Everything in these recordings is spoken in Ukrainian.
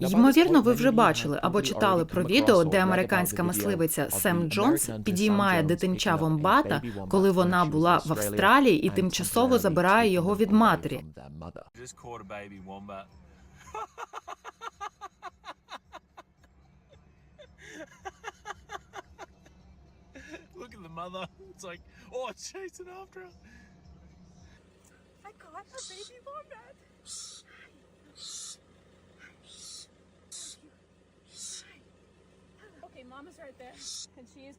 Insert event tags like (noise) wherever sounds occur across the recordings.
Ймовірно, ви вже бачили або читали про відео, де американська мисливиця Сем Джонс підіймає дитинча вомбата, коли вона була в Австралії, і тимчасово забирає його від матері. (laughs) Look at the mother. It's like, oh, it's chasing after her. I caught a baby wombat. Mama's right there, and she is.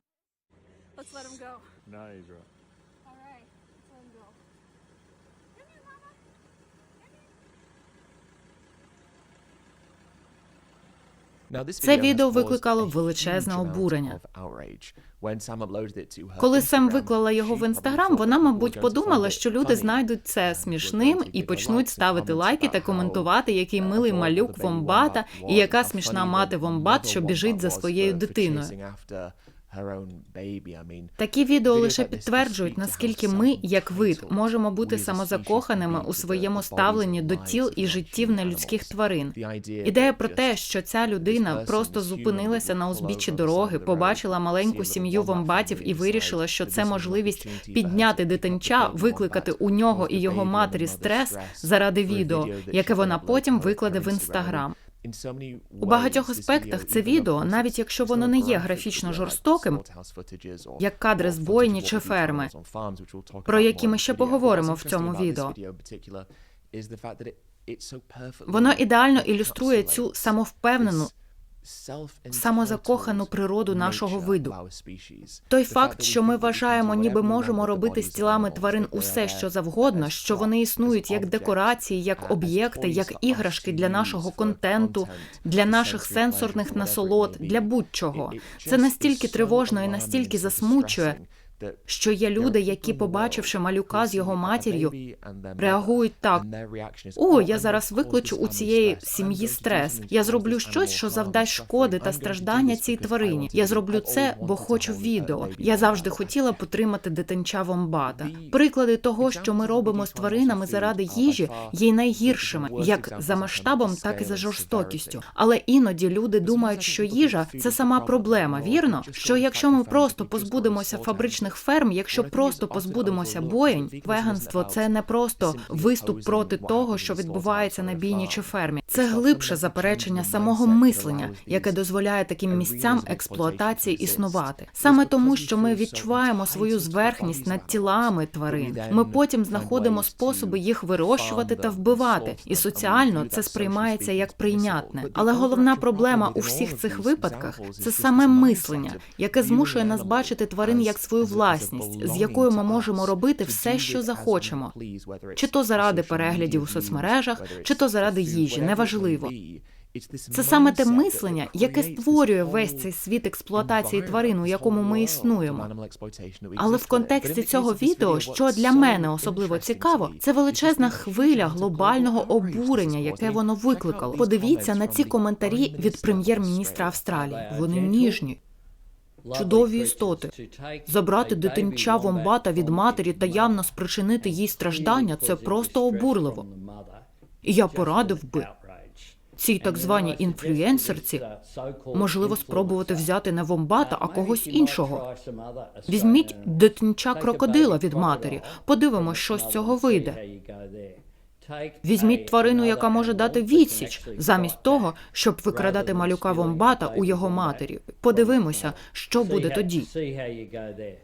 Let's let him go. No, he's right. Це відео викликало величезне обурення. Коли Сем виклала його в інстаграм, вона, мабуть, подумала, що люди знайдуть це смішним і почнуть ставити лайки та коментувати, який милий малюк вомбата і яка смішна мати вомбат, що біжить за своєю дитиною. Такі відео лише підтверджують, наскільки ми, як вид, можемо бути самозакоханими у своєму ставленні до тіл і життів нелюдських тварин. Ідея про те, що ця людина просто зупинилася на узбіччі дороги, побачила маленьку сім'ю вомбатів і вирішила, що це можливість підняти дитинча, викликати у нього і його матері стрес заради відео, яке вона потім викладе в інстаграм. У багатьох аспектах це відео, навіть якщо воно не є графічно жорстоким, як кадри з бойні чи ферми, про які ми ще поговоримо в цьому відео. Воно ідеально ілюструє цю самовпевнену, самозакохану природу нашого виду. Той факт, що ми вважаємо, ніби можемо робити з тілами тварин усе, що завгодно, що вони існують як декорації, як об'єкти, як іграшки для нашого контенту, для наших сенсорних насолод, для будь-чого. Це настільки тривожно і настільки засмучує, що є люди, які, побачивши малюка з його матір'ю, реагують так. О, я зараз викличу у цієї сім'ї стрес. Я зроблю щось, що завдасть шкоди та страждання цій тварині. Я зроблю це, бо хочу відео. Я завжди хотіла потримати дитинча вомбата. Приклади того, що ми робимо з тваринами заради їжі, є найгіршими, як за масштабом, так і за жорстокістю. Але іноді люди думають, що їжа це сама проблема. Вірно, що якщо ми просто позбудемося фабричних ферм, якщо просто позбудемося боєнь, веганство це не просто виступ проти того, що відбувається на бійні чи фермі. Це глибше заперечення самого мислення, яке дозволяє таким місцям експлуатації існувати. Саме тому, що ми відчуваємо свою зверхність над тілами тварин. Ми потім знаходимо способи їх вирощувати та вбивати, і соціально це сприймається як прийнятне. Але головна проблема у всіх цих випадках це саме мислення, яке змушує нас бачити тварин як свою власність, з якою ми можемо робити все, що захочемо, чи то заради переглядів у соцмережах, чи то заради їжі, неважливо. Це саме те мислення, яке створює весь цей світ експлуатації тварин, у якому ми існуємо. Але в контексті цього відео, що для мене особливо цікаво, це величезна хвиля глобального обурення, яке воно викликало. Подивіться на ці коментарі від прем'єр-міністра Австралії. Вони ніжні. Чудові істоти. Забрати дитинча вомбата від матері та явно спричинити їй страждання це просто обурливо. І я порадив би цій так званій інфлюенсерці можливо спробувати взяти не вомбата, а когось іншого. Візьміть дитинча крокодила від матері. Подивимось, що з цього вийде. Візьміть тварину, яка може дати відсіч, замість того, щоб викрадати малюка вомбата у його матері. Подивимося, що буде тоді.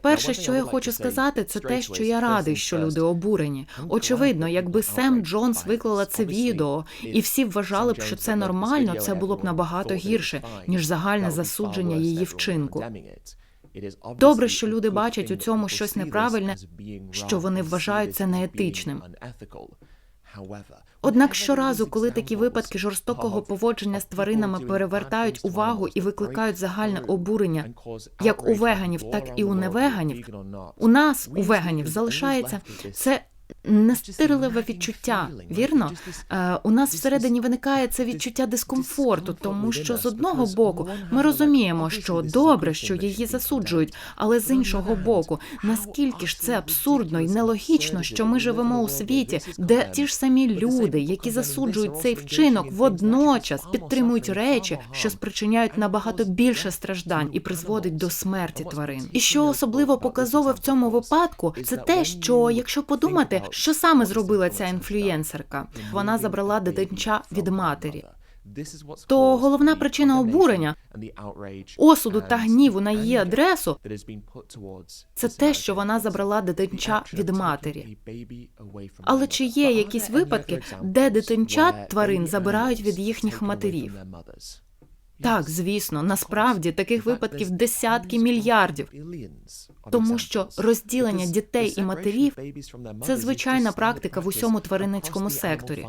Перше, що я хочу сказати, це те, що я радий, що люди обурені. Очевидно, якби Сем Джонс виклала це відео, і всі вважали б, що це нормально, це було б набагато гірше, ніж загальне засудження її вчинку. Добре, що люди бачать у цьому щось неправильне, що вони вважають це неетичним. Однак щоразу, коли такі випадки жорстокого поводження з тваринами перевертають увагу і викликають загальне обурення, як у веганів, так і у невеганів, у нас, у веганів, залишається це Настирливе відчуття, вірно? Е, у нас всередині виникає це відчуття дискомфорту, тому що з одного боку ми розуміємо, що добре, що її засуджують, але з іншого боку, наскільки ж це абсурдно і нелогічно, що ми живемо у світі, де ті ж самі люди, які засуджують цей вчинок, водночас підтримують речі, що спричиняють набагато більше страждань і призводить до смерті тварин. І що особливо показове в цьому випадку, це те, що якщо подумати, що саме зробила ця інфлюєнсерка, вона забрала дитинча від матері. То головна причина обурення, Осуду та гніву на її адресу це те, що вона забрала дитинча від матері. Але чи є якісь випадки, де дитинчат тварин забирають від їхніх матерів? Так, звісно, насправді таких випадків десятки мільярдів. Тому що розділення дітей і матерів це звичайна практика в усьому тваринницькому секторі.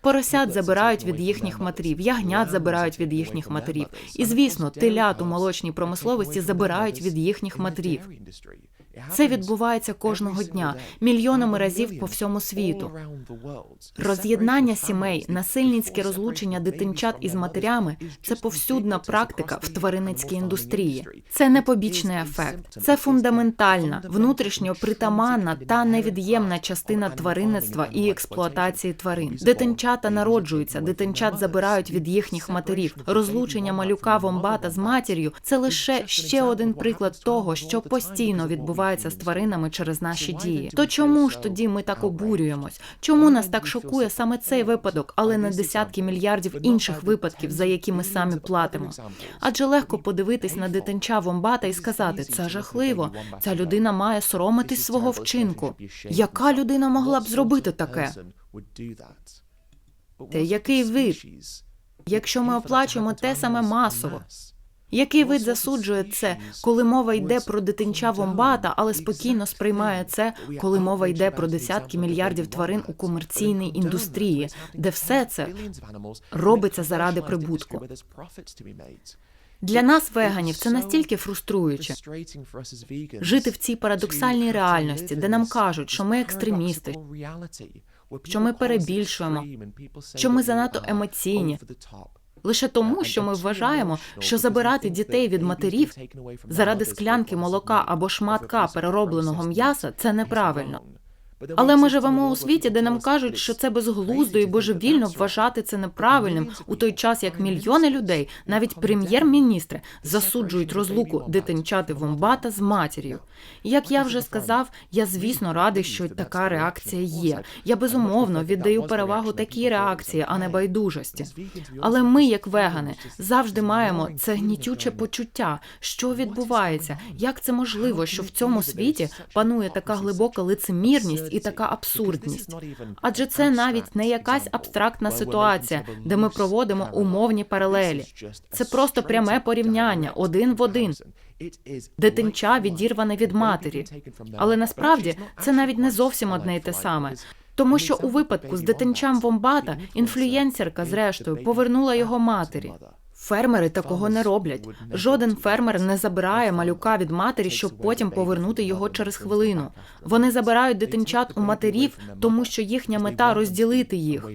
Поросят забирають від їхніх матерів, ягнят забирають від їхніх матерів. І звісно, телят у молочній промисловості забирають від їхніх матерів. Це відбувається кожного дня, мільйонами разів по всьому світу. Роз'єднання сімей, насильницьке розлучення дитинчат із матерями це повсюдна практика в тваринницькій індустрії. Це не побічний ефект, це фундаментальна, внутрішньо притаманна та невід'ємна частина тваринництва і експлуатації тварин. Дитинчата народжуються, дитинчат забирають від їхніх матерів. Розлучення малюка вомбата з матір'ю це лише ще один приклад того, що постійно відбувається з тваринами через наші дії. То чому ж тоді ми так обурюємось? Чому нас так шокує саме цей випадок, але не десятки мільярдів інших випадків, за які ми самі платимо? Адже легко подивитись на дитинча вомбата і сказати, це жахливо. Ця людина має соромитись свого вчинку. Яка людина могла б зробити таке? Та який вид? Якщо ми оплачуємо те саме масово, який вид засуджує це, коли мова йде про дитинча вомбата, але спокійно сприймає це, коли мова йде про десятки мільярдів тварин у комерційній індустрії, де все це робиться заради прибутку. Для нас, веганів, це настільки фруструюче жити в цій парадоксальній реальності, де нам кажуть, що ми екстремісти, що ми перебільшуємо, що ми занадто емоційні. Лише тому, що ми вважаємо, що забирати дітей від матерів заради склянки молока або шматка переробленого м'яса це неправильно. Але ми живемо у світі, де нам кажуть, що це безглуздо і божевільно вважати це неправильним у той час, як мільйони людей, навіть прем'єр-міністри, засуджують розлуку дитинчати вомбата з матір'ю. Як я вже сказав, я звісно радий, що така реакція є. Я безумовно віддаю перевагу такій реакції, а не байдужості. Але ми, як вегани, завжди маємо це гнітюче почуття, що відбувається, як це можливо, що в цьому світі панує така глибока лицемірність і така абсурдність. Адже це навіть не якась абстрактна ситуація, де ми проводимо умовні паралелі. Це просто пряме порівняння один в один. Дитинча відірване від матері. Але насправді це навіть не зовсім одне й те саме. Тому що у випадку з дитинчам вомбата інфлюєнсерка, зрештою, повернула його матері. Фермери такого не роблять. Жоден фермер не забирає малюка від матері, щоб потім повернути його через хвилину. Вони забирають дитинчат у матерів, тому що їхня мета розділити їх.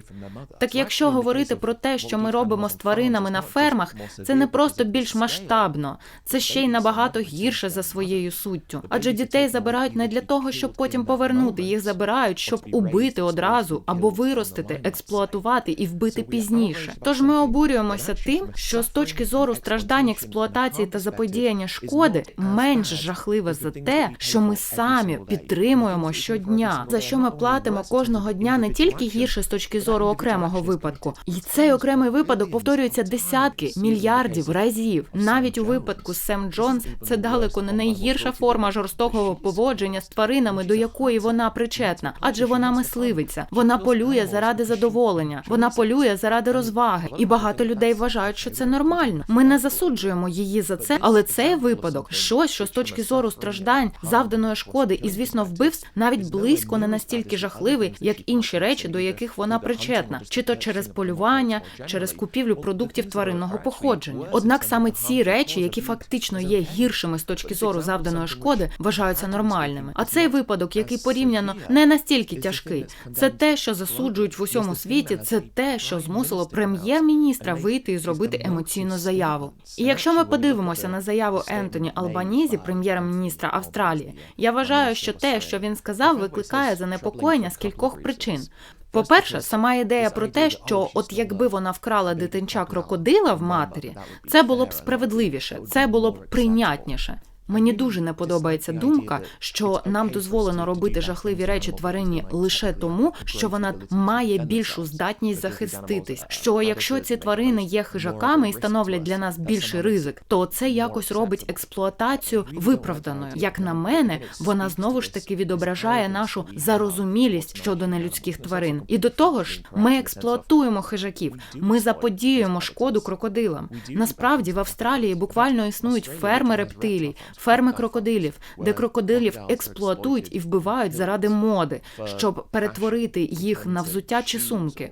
Так якщо говорити про те, що ми робимо з тваринами на фермах, це не просто більш масштабно, це ще й набагато гірше за своєю суттю. Адже дітей забирають не для того, щоб потім повернути. Їх забирають, щоб убити одразу або виростити, експлуатувати і вбити пізніше. Тож ми обурюємося тим, що з точки зору страждань, експлуатації та заподіяння шкоди менш жахливе за те, що ми самі підтримуємо щодня, за що ми платимо кожного дня не тільки гірше з точки зору окремого випадку, і цей окремий випадок повторюється десятки мільярдів разів. Навіть у випадку з Сем Джонс це далеко не найгірша форма жорстокого поводження з тваринами, до якої вона причетна, адже вона мисливиця, вона полює заради задоволення, вона полює заради розваги, і багато людей вважають, що це це нормально. Ми не засуджуємо її за це, але цей випадок щось, що з точки зору страждань, завданої шкоди і, звісно, вбивств навіть близько не настільки жахливий, як інші речі, до яких вона причетна, чи то через полювання, через купівлю продуктів тваринного походження. Однак саме ці речі, які фактично є гіршими з точки зору завданої шкоди, вважаються нормальними. А цей випадок, який порівняно не настільки тяжкий, це те, що засуджують в усьому світі. Це те, що змусило прем'єр-міністра вийти і зробити емоційну заяву. І якщо ми подивимося на заяву Ентоні Албанізі, прем'єр-міністра Австралії, я вважаю, що те, що він сказав, викликає занепокоєння з кількох причин. По-перше, сама ідея про те, що от якби вона вкрала дитинча крокодила в матері, це було б справедливіше, це було б прийнятніше. Мені дуже не подобається думка, що нам дозволено робити жахливі речі тварині лише тому, що вона має більшу здатність захиститись. Що якщо ці тварини є хижаками і становлять для нас більший ризик, то це якось робить експлуатацію виправданою. Як на мене, вона знову ж таки відображає нашу зарозумілість щодо нелюдських тварин. І до того ж, ми експлуатуємо хижаків, ми заподіюємо шкоду крокодилам. Насправді в Австралії буквально існують ферми рептилій, ферми крокодилів, де крокодилів експлуатують і вбивають заради моди, щоб перетворити їх на взуття чи сумки.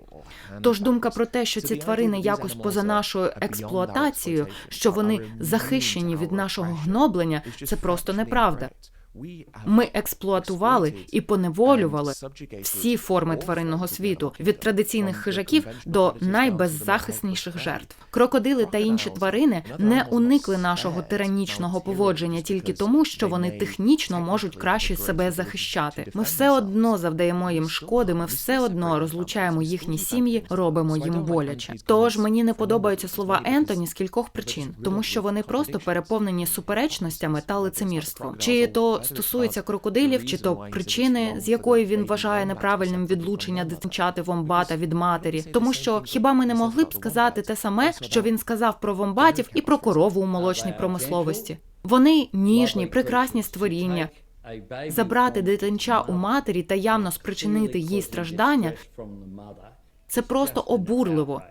Тож думка про те, що ці тварини якось поза нашою експлуатацією, що вони захищені від нашого гноблення, це просто неправда. Ми експлуатували і поневолювали всі форми тваринного світу від традиційних хижаків до найбеззахисніших жертв. Крокодили та інші тварини не уникли нашого тиранічного поводження тільки тому, що вони технічно можуть краще себе захищати. Ми все одно завдаємо їм шкоди. Ми все одно розлучаємо їхні сім'ї, робимо їм боляче. Тож мені не подобаються слова Ентоні з кількох причин, тому що вони просто переповнені суперечностями та лицемірством. Чи то стосується крокодилів, чи то причини, з якої він вважає неправильним відлучення дитинчати вомбата від матері, тому що хіба ми не могли б сказати те саме, що він сказав про вомбатів і про корову у молочній промисловості? Вони ніжні, прекрасні створіння. Забрати дитинча у матері та явно спричинити їй страждання це просто обурливо.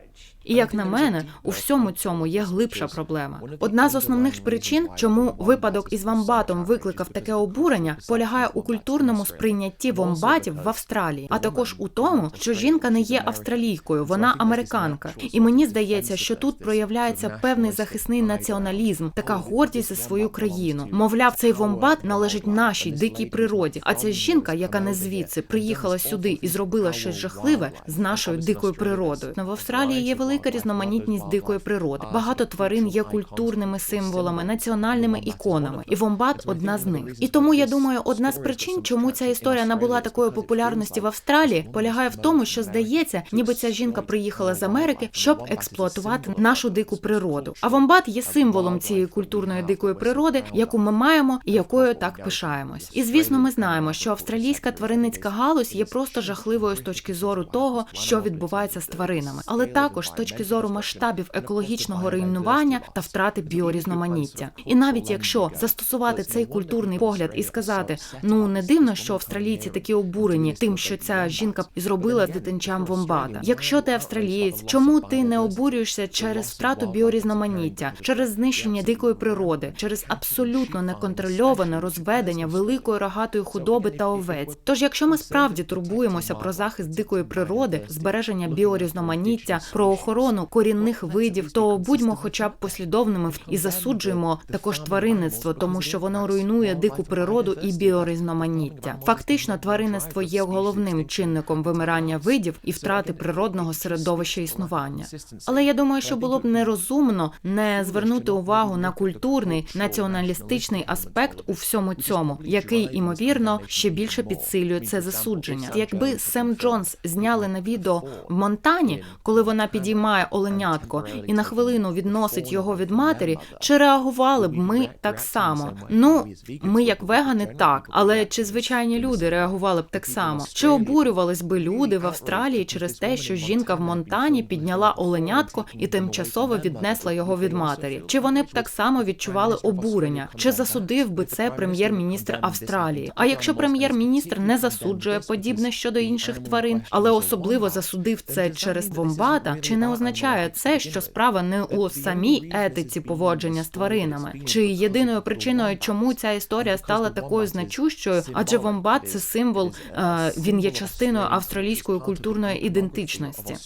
І як на мене, у всьому цьому є глибша проблема. Одна з основних причин, чому випадок із вомбатом викликав таке обурення, полягає у культурному сприйнятті вомбатів в Австралії, а також у тому, що жінка не є австралійкою, вона американка. І мені здається, що тут проявляється певний захисний націоналізм, така гордість за свою країну. Мовляв, цей вомбат належить нашій дикій природі. А ця жінка, яка не звідси приїхала сюди і зробила щось жахливе з нашою дикою природою. В Австралії є велика різноманітність дикої природи. Багато тварин є культурними символами, національними іконами, і вомбат одна з них. І тому я думаю, одна з причин, чому ця історія набула такої популярності в Австралії, полягає в тому, що здається, ніби ця жінка приїхала з Америки, щоб експлуатувати нашу дику природу. А вомбат є символом цієї культурної дикої природи, яку ми маємо і якою так пишаємось. І звісно, ми знаємо, що австралійська тваринницька галузь є просто жахливою з точки зору того, що відбувається з тваринами, але також з точки зору масштабів екологічного руйнування та втрати біорізноманіття. І навіть якщо застосувати цей культурний погляд і сказати, ну не дивно, що австралійці такі обурені тим, що ця жінка зробила з дитинчам вомбата. Якщо ти австралієць, чому ти не обурюєшся через втрату біорізноманіття, через знищення дикої природи, через абсолютно неконтрольоване розведення великої рогатої худоби та овець? Тож, якщо ми справді турбуємося про захист дикої природи, збереження біорізноманіття, про охорону корінних видів, то будьмо, хоча б послідовними і засуджуємо також тваринництво, тому що воно руйнує дику природу і біорізноманіття. Фактично, тваринництво є головним чинником вимирання видів і втрати природного середовища існування. Але я думаю, що було б нерозумно не звернути увагу на культурний націоналістичний аспект у всьому цьому, який імовірно ще більше підсилює це засудження. Якби Сем Джонс зняли на відео в Монтані, коли вона підіймає оленятко і на хвилину відносить його від матері, чи реагували б ми так само? Ну ми як вегани, так, але чи звичайні люди реагували б так само? Чи обурювались би люди в Австралії через те, що жінка в Монтані підняла оленятко і тимчасово віднесла його від матері? Чи вони б так само відчували обурення? Чи засудив би це прем'єр-міністр Австралії? А якщо прем'єр-міністр не засуджує подібне щодо інших тварин, але особливо засудив це через вомбата, чи не означає це, що справа не у самій етиці поводження з тваринами? Чи єдиною причиною, чому ця історія стала такою значущою? Адже вомбат це символ, е, він є частиною австралійської культурної ідентичності.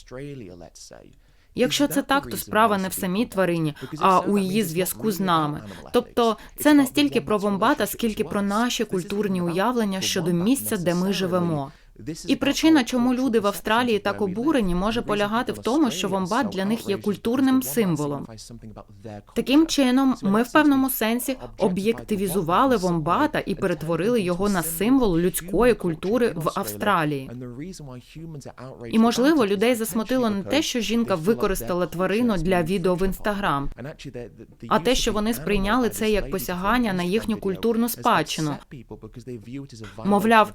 Якщо це так, то справа не в самій тварині, а у її зв'язку з нами. Тобто, це не стільки про вомбата, скільки про наші культурні уявлення щодо місця, де ми живемо. І причина, чому люди в Австралії так обурені, може полягати в тому, що вомбат для них є культурним символом. Таким чином, ми в певному сенсі об'єктивізували вомбата і перетворили його на символ людської культури в Австралії. І можливо, людей засмутило не те, що жінка використала тварину для відео в інстаграм, а те, що вони сприйняли це як посягання на їхню культурну спадщину. Мовляв,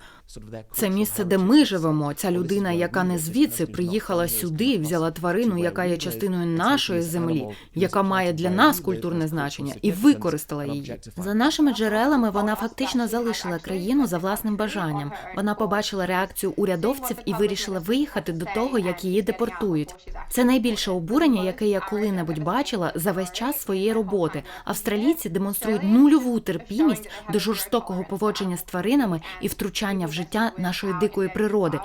це місце, де ми живемо. Ця людина, яка не звідси приїхала сюди, взяла тварину, яка є частиною нашої землі, яка має для нас культурне значення, і використала її. За нашими джерелами вона фактично залишила країну за власним бажанням. Вона побачила реакцію урядовців і вирішила виїхати до того, як її депортують. Це найбільше обурення, яке я коли-небудь бачила за весь час своєї роботи. Австралійці демонструють нульову терпімість до жорстокого поводження з тваринами і втручання в життя нашої дикої природи.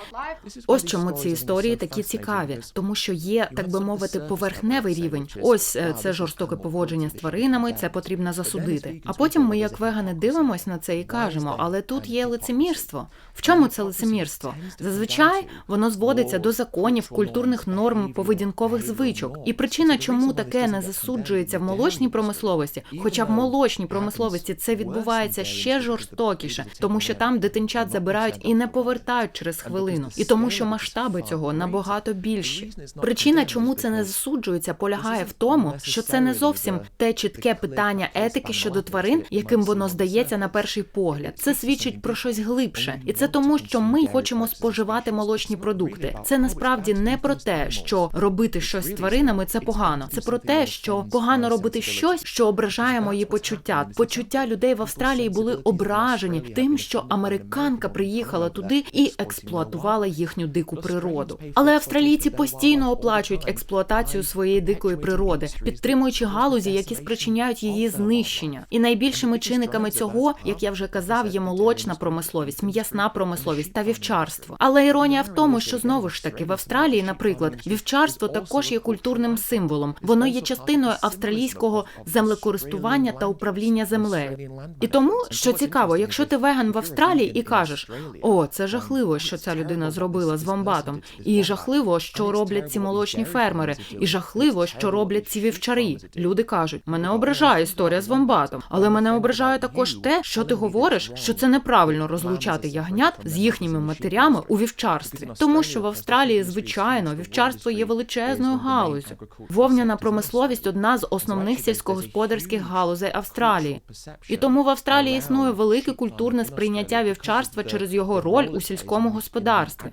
Ось чому ці історії такі цікаві, тому що є, так би мовити, поверхневий рівень. Ось е, це жорстоке поводження з тваринами, це потрібно засудити. А потім ми, як вегани, дивимось на це і кажемо, але тут є лицемірство. В чому це лицемірство? Зазвичай воно зводиться до законів, культурних норм, поведінкових звичок. І причина, чому таке не засуджується в молочній промисловості, хоча в молочній промисловості це відбувається ще жорстокіше, тому що там дитинчат забирають і не повертають через хвилину, і тому, що масштаби цього набагато більші. Причина, чому це не засуджується, полягає в тому, що це не зовсім те чітке питання етики щодо тварин, яким воно здається на перший погляд. Це свідчить про щось глибше, і це тому, що ми хочемо споживати молочні продукти. Це насправді не про те, що робити щось з тваринами це погано. Це про те, що погано робити щось, що ображає мої почуття. Почуття людей в Австралії були ображені тим, що американка приїхала туди і експлуатувала їхню дику природу. Але австралійці постійно оплачують експлуатацію своєї дикої природи, підтримуючи галузі, які спричиняють її знищення. І найбільшими чинниками цього, як я вже казав, є молочна промисловість, м'ясна промисловість та вівчарство. Але іронія в тому, що знову ж таки в Австралії, наприклад, вівчарство також є культурним символом. Воно є частиною австралійського землекористування та управління землею. І тому, що цікаво, якщо ти веган в Австралії і кажеш, о, це жахливо, що ця людина зробила з вомбатом, і жахливо, що роблять ці молочні фермери, і жахливо, що роблять ці вівчарі. Люди кажуть, мене ображає історія з вомбатом, але мене ображає також те, що ти говориш, що це неправильно розлучати ягнят з їхніми матерями у вівчарстві, тому що в Австралії, звичайно, вівчарство є величезною галузю. Вовняна промисловість одна з основних сільськогосподарських галузей Австралії. І тому в Австралії існує велике культурне сприйняття вівчарства через його роль у сільському господарстві,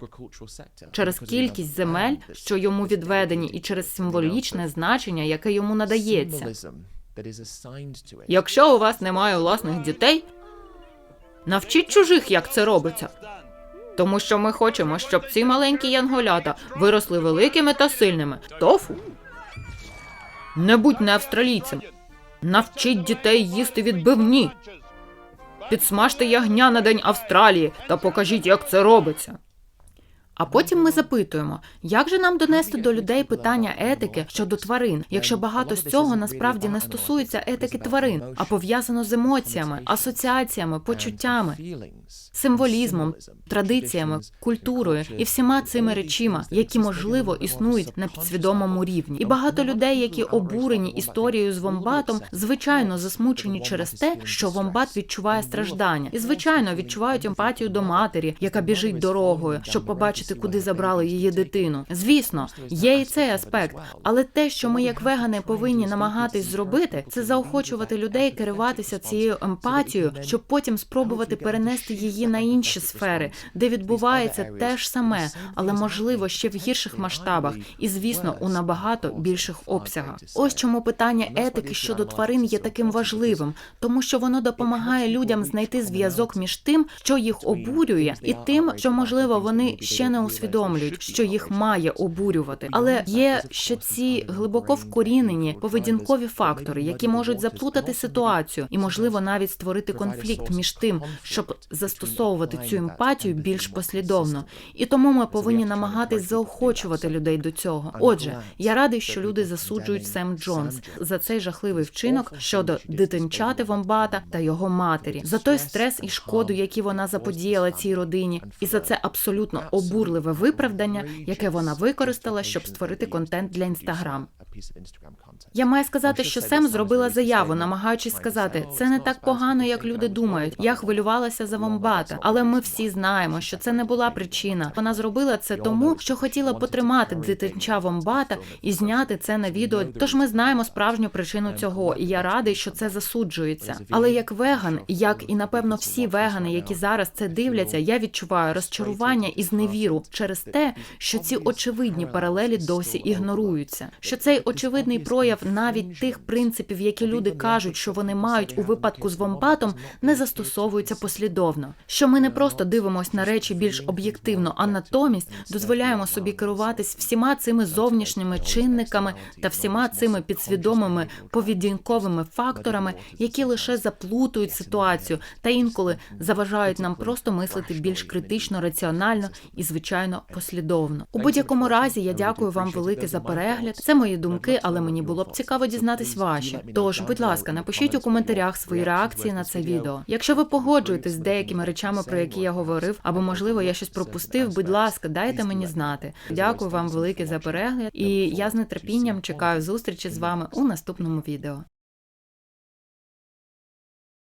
через кількість земель, що йому відведені, і через символічне значення, яке йому надається. Якщо у вас немає власних дітей, навчіть чужих, як це робиться. Тому що ми хочемо, щоб ці маленькі янголята виросли великими та сильними. Тофу. Не будь не австралійцем. Навчіть дітей їсти відбивні. Підсмажте ягня на День Австралії та покажіть, як це робиться. А потім ми запитуємо, як же нам донести до людей питання етики щодо тварин, якщо багато з цього насправді не стосується етики тварин, а пов'язано з емоціями, асоціаціями, почуттями, символізмом, традиціями, культурою і всіма цими речима, які можливо існують на підсвідомому рівні. І багато людей, які обурені історією з вомбатом, звичайно засмучені через те, що вомбат відчуває страждання, і звичайно відчувають емпатію до матері, яка біжить дорогою, щоб побачити, куди забрали її дитину. Звісно, є і цей аспект, але те, що ми як вегани повинні намагатись зробити, це заохочувати людей керуватися цією емпатією, щоб потім спробувати перенести її на інші сфери, де відбувається те ж саме, але можливо ще в гірших масштабах, і звісно, у набагато більших обсягах. Ось чому питання етики щодо тварин є таким важливим, тому що воно допомагає людям знайти зв'язок між тим, що їх обурює, і тим, що можливо вони ще не усвідомлюють, що їх має обурювати. Але є ще ці глибоко вкорінені поведінкові фактори, які можуть заплутати ситуацію і, можливо, навіть створити конфлікт між тим, щоб застосовувати цю емпатію більш послідовно. І тому ми повинні намагатись заохочувати людей до цього. Отже, я радий, що люди засуджують Сем Джонс за цей жахливий вчинок щодо дитинчати Вомбата та його матері, за той стрес і шкоду, які вона заподіяла цій родині, і за це абсолютно обурливе виправдання, яке вона використала, щоб створити контент для інстаграм. Я маю сказати, що Сем зробила заяву, намагаючись сказати, це не так погано, як люди думають. Я хвилювалася за Вомбата, але ми всі знаємо, що це не була причина. Вона зробила це тому, що хотіла потримати дитинча Вомбата і зняти це на відео. Тож ми знаємо справжню причину цього, і я радий, що це засуджується. Але як веган, як і напевно всі вегани, які зараз це дивляться, я відчуваю розчарування і зневіру через те, що ці очевидні паралелі досі ігноруються. Що цей очевидний прояв навіть тих принципів, які люди кажуть, що вони мають у випадку з вомбатом, не застосовуються послідовно. Що ми не просто дивимося на речі більш об'єктивно, а натомість дозволяємо собі керуватись всіма цими зовнішніми чинниками та всіма цими підсвідомими поведінковими факторами, які лише заплутують ситуацію та інколи заважають нам просто мислити більш критично, раціонально і звичайно послідовно. У будь-якому разі я дякую вам велике за перегляд. Це мої думки, але мені було б цікаво дізнатись ваші. Тож, будь ласка, напишіть у коментарях свої реакції на це відео. Якщо ви погоджуєтесь з деякими речами, про які я говорив, або можливо я щось пропустив, будь ласка, дайте мені знати. Дякую вам велике за перегляд, і я з нетерпінням чекаю зустрічі з вами у наступному відео.